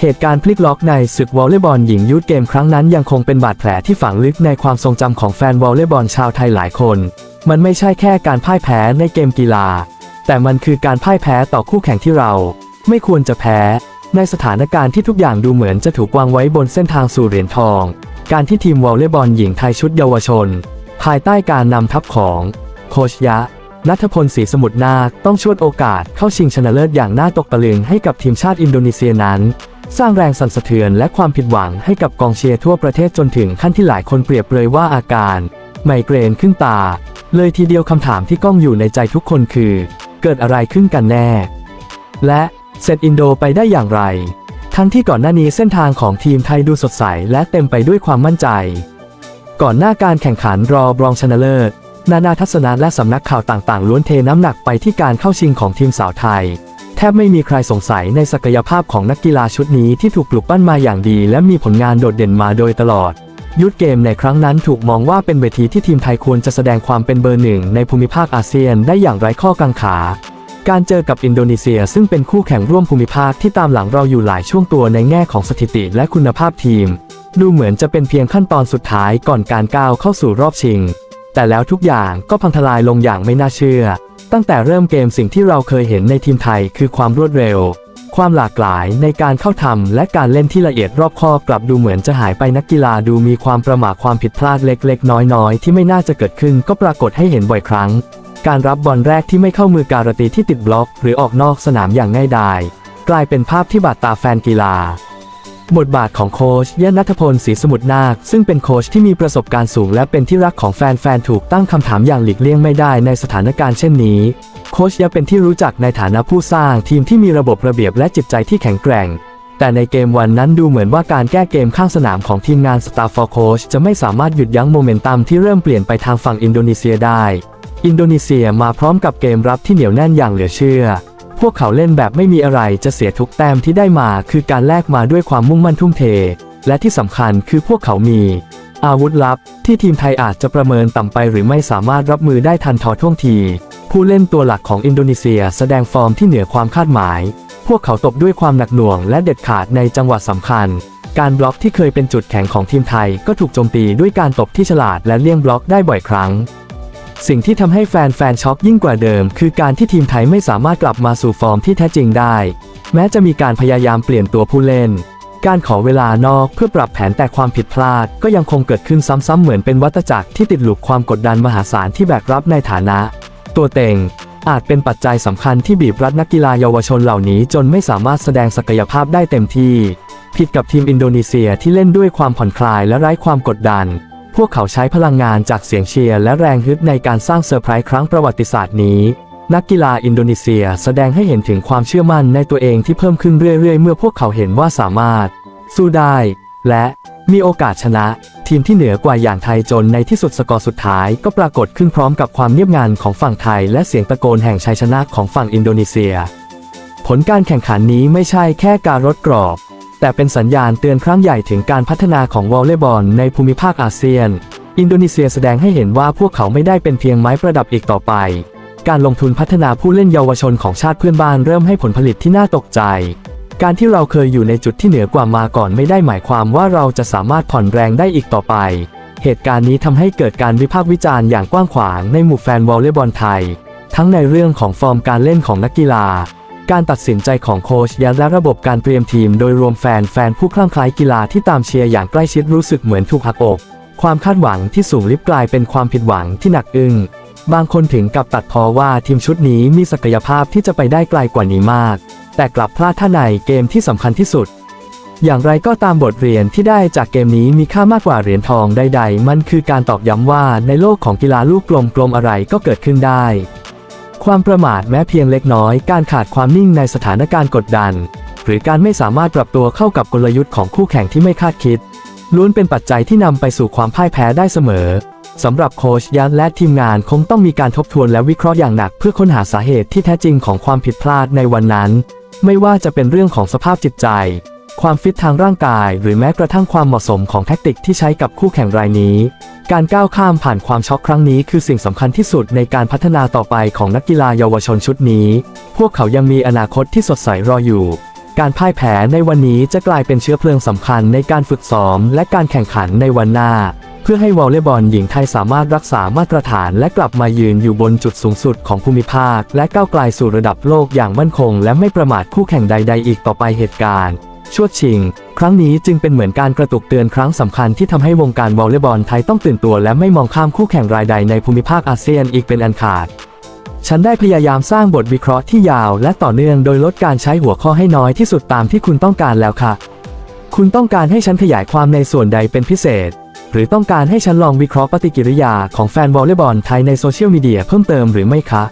เหตุการณ์พลิกล็อกในศึกวอลเลย์บอลหญิงยูทเกมครั้งนั้นยังคงเป็นบาดแผลที่ฝังลึกในความทรงจำของแฟนวอลเลย์บอลชาวไทยหลายคน มันไม่ใช่แค่การพ่ายแพ้ในเกมกีฬา แต่มันคือการพ่ายแพ้ต่อคู่แข่งที่เรา ไม่ควรจะแพ้ ในสถานการณ์ที่ทุกอย่างดูเหมือนจะถูกวางไว้บนเส้นทางสู่เหรียญทอง การที่ทีมวอลเลย์บอลหญิงไทยชุดเยาวชน ภายใต้การนำทัพของโคชยะนัทพลศรีสมุทรนาคต้องชวดโอกาสเข้าชิงชนะเลิศอย่างน่าตกตะลึงให้กับทีมชาติอินโดนีเซียนั้น สร้างแรงสั่นสะเทือนและความผิดหวังให้กับกองเชียร์ทั่วประเทศจนถึงขั้นที่หลายคนเปรียบเลยว่าอาการ ไมเกรนขึ้นตา เลยทีเดียวคำถามที่ก้องอยู่ในใจทุกคนคือ เกิดอะไรขึ้นกันแน่ และเซตอินโดไปได้อย่างไร ทั้งที่ก่อนหน้านี้เส้นทางของทีมไทยดูสดใสและเต็มไปด้วยความมั่นใจ ก่อนหน้าการแข่งขันรอบรองชนะเลิศนานาทัศนะและสำนักข่าวต่างๆ ล้วนเทน้ำหนักไปที่การเข้าชิงของทีมสาวไทย แทบไม่มีใครสงสัยในศักยภาพของนักกีฬาชุดนี้ที่ถูกปลุกปั้นมาอย่างดี และมีผลงานโดดเด่นมาโดยตลอด ยุทธเกมในครั้งนั้นถูกมองว่าเป็นเวทีที่ทีมไทยควรจะแสดงความเป็นเบอร์หนึ่งในภูมิภาคอาเซียนได้อย่างไร้ข้อกังขา การเจอกับอินโดนีเซียซึ่งเป็นคู่แข่งร่วมภูมิภาคที่ตามหลังเราอยู่หลายช่วงตัวในแง่ของสถิติและคุณภาพทีม ดูเหมือนจะเป็นเพียงขั้นตอนสุดท้ายก่อนการก้าวเข้าสู่รอบชิง แต่แล้วทุกอย่างก็พังทลายลงอย่างไม่น่าเชื่อ ตั้งแต่เริ่มเกมสิ่งที่เราเคยเห็นในทีมไทยคือความรวดเร็ว ความหลากหลายในการเข้าทำและการเล่นที่ละเอียดรอบคอบกลับดูเหมือนจะหายไปนักกีฬาดูมีความประมาทความผิดพลาดเล็กๆ น้อยๆ ที่ไม่น่าจะเกิดขึ้นก็ปรากฏให้เห็นบ่อยครั้ง การรับบอลแรกที่ไม่เข้ามือการันตีที่ติดบล็อก หรือออกนอกสนามอย่างง่ายดายกลายเป็นภาพที่บาดตาแฟนกีฬา บทบาทของโค้ชยะนัทพลศรีสมุทรนาค ซึ่งเป็นโค้ชที่มีประสบการณ์สูงและเป็นที่รักของแฟนๆ ถูกตั้งคำถามอย่างหลีกเลี่ยงไม่ได้ในสถานการณ์เช่นนี้ โค้ชยะเป็นที่รู้จักในฐานะผู้สร้างทีมที่มีระบบระเบียบและจิตใจที่แข็งแกร่ง แต่ในเกมวันนั้นดูเหมือนว่าการแก้เกมข้างสนามของทีมงานสตาร์ฟอร์โคชจะไม่สามารถหยุดยั้งโมเมนตัมที่เริ่มเปลี่ยนไปทางฝั่งอินโดนีเซียได้ อินโดนีเซียมาพร้อมกับเกมรับที่เหนียวแน่นอย่างเหลือเชื่อ พวกเขาเล่นแบบไม่มีอะไรจะเสียทุกแต้มที่ได้มาคือการแลกมาด้วยความมุ่งมั่นทุ่มเท และที่สำคัญคือพวกเขามี อาวุธลับ ที่ทีมไทยอาจจะประเมินต่ำไปหรือไม่สามารถรับมือได้ทันทอท่วงที ผู้เล่นตัวหลักของอินโดนีเซียแสดงฟอร์มที่เหนือความคาดหมาย พวกเขาตบด้วยความหนักหน่วงและเด็ดขาดในจังหวะสำคัญ การบล็อกที่เคยเป็นจุดแข็งของทีมไทยก็ถูกโจมตีด้วยการตบที่ฉลาดและเลี่ยงบล็อกได้บ่อยครั้ง สิ่งที่ทำให้แฟนๆช็อกยิ่งกว่าเดิม คือการที่ทีมไทยไม่สามารถกลับมาสู่ฟอร์มที่แท้จริงได้ แม้จะมีการพยายามเปลี่ยนตัวผู้เล่น การขอเวลานอกเพื่อปรับแผนแต่ความผิดพลาด ก็ยังคงเกิดขึ้นซ้ำๆเหมือนเป็นวัฏจักรที่ติดหลุกความกดดันมหาศาลที่แบกรับในฐานะ ตัวเต็งอาจเป็นปัจจัยสำคัญที่บีบรัดนักกีฬาเยาวชนเหล่านี้จนไม่สามารถแสดงศักยภาพได้เต็มที่ ผิดกับทีมอินโดนีเซียที่เล่นด้วยความผ่อนคลายและไร้ความกดดัน พวกเขาใช้พลังงานจากเสียงเชียร์และแรงฮึดในการสร้างเซอร์ไพรส์ครั้งประวัติศาสตร์นี้ นักกีฬาอินโดนีเซียแสดงให้เห็นถึงความเชื่อมั่นในตัวเองที่เพิ่มขึ้นเรื่อยๆ เมื่อพวกเขาเห็นว่าสามารถ สู้ได้ และมีโอกาสชนะ ทีมที่เหนือกว่าอย่างไทยจนในที่สุดสกอร์สุดท้าย ก็ปรากฏขึ้นพร้อมกับความเงียบงันของฝั่งไทย และเสียงตะโกนแห่งชัยชนะของฝั่งอินโดนีเซีย ผลการแข่งขันนี้ไม่ใช่แค่การลดกรอบ แต่เป็นสัญญาณเตือนครั้งใหญ่ถึงการพัฒนาของวอลเลย์บอลในภูมิภาคอาเซียน อินโดนีเซียแสดงให้เห็นว่าพวกเขาไม่ได้เป็นเพียงไม้ประดับอีกต่อไป การลงทุนพัฒนาผู้เล่นเยาวชนของชาติเพื่อนบ้านเริ่มให้ผลผลิตที่น่าตกใจ การที่เราเคยอยู่ในจุดที่เหนือกว่ามาก่อนไม่ได้หมายความว่าเราจะสามารถผ่อนแรงได้อีกต่อไป เหตุการณ์นี้ทำให้เกิดการวิพากษ์วิจารณ์อย่างกว้างขวางในหมู่แฟนวอลเลย์บอลไทย ทั้งในเรื่องของฟอร์มการเล่นของนักกีฬา การตัดสินใจของโค้ชยันและระบบการเตรียมทีมโดยรวมแฟนแฟนผู้คลั่งไคล้กีฬาที่ตามเชียร์อย่างใกล้ชิดรู้สึกเหมือนถูกหักอก ความคาดหวังที่สูงลิบกลายเป็นความผิดหวังที่หนักอึ้งบางคนถึงกับตัดพอว่าทีมชุดนี้มีศักยภาพที่จะไปได้ไกลกว่านี้มาก แต่กลับพลาดท่าในเกมที่สำคัญที่สุด อย่างไรก็ตามบทเรียนที่ได้จากเกมนี้มีค่ามากกว่าเหรียญทองใดๆ มันคือการตอกย้ำว่าในโลกของกีฬาลูกกลมๆอะไรก็เกิดขึ้นได้ ความประมาทแม้เพียงเล็กน้อย การขาดความนิ่งในสถานการณ์กดดัน หรือการไม่สามารถปรับตัวเข้ากับกลยุทธ์ของคู่แข่งที่ไม่คาดคิด ล้วนเป็นปัจจัยที่นำไปสู่ความพ่ายแพ้ได้เสมอสำหรับโค้ชยันและทีมงานคงต้องมีการทบทวนและวิเคราะห์อย่างหนัก เพื่อค้นหาสาเหตุที่แท้จริงของความผิดพลาดในวันนั้น ไม่ว่าจะเป็นเรื่องของสภาพจิตใจ ความฟิตทางร่างกาย หรือแม้กระทั่งความเหมาะสมของแทคติกที่ใช้กับคู่แข่งรายนี้ การก้าวข้ามผ่านความช็อกครั้งนี้คือสิ่งสำคัญที่สุดในการพัฒนาต่อไปของนักกีฬาเยาวชนชุดนี้ พวกเขายังมีอนาคตที่สดใสรออยู่ การพ่ายแพ้ในวันนี้จะกลายเป็นเชื้อเพลิงสำคัญในการฝึกซ้อม และการแข่งขันในวันหน้า เพื่อให้วอลเลย์บอลหญิงไทยสามารถรักษามาตรฐานและกลับมายืนอยู่บนจุดสูงสุดของภูมิภาค และก้าวไกลสู่ระดับโลกอย่างมั่นคง และไม่ประมาทคู่แข่งใด ๆ อีกต่อไปเหตุการณ์ ชวดชิง ครั้งนี้จึงเป็นเหมือนการกระตุกเตือนครั้งสำคัญที่ทำให้วงการวอลเลย์บอลไทยต้องตื่นตัวและไม่มองข้ามคู่แข่งรายใดในภูมิภาคอาเซียนอีกเป็นอันขาด ฉันได้พยายามสร้างบทวิเคราะห์ที่ยาวและต่อเนื่องโดยลดการใช้หัวข้อให้น้อยที่สุดตามที่คุณต้องการแล้วค่ะ คุณต้องการให้ฉันขยายความในส่วนใดเป็นพิเศษ หรือต้องการให้ฉันลองวิเคราะห์ปฏิกิริยาของแฟนวอลเลย์บอลไทยในโซเชียลมีเดียเพิ่มเติมหรือไม่คะ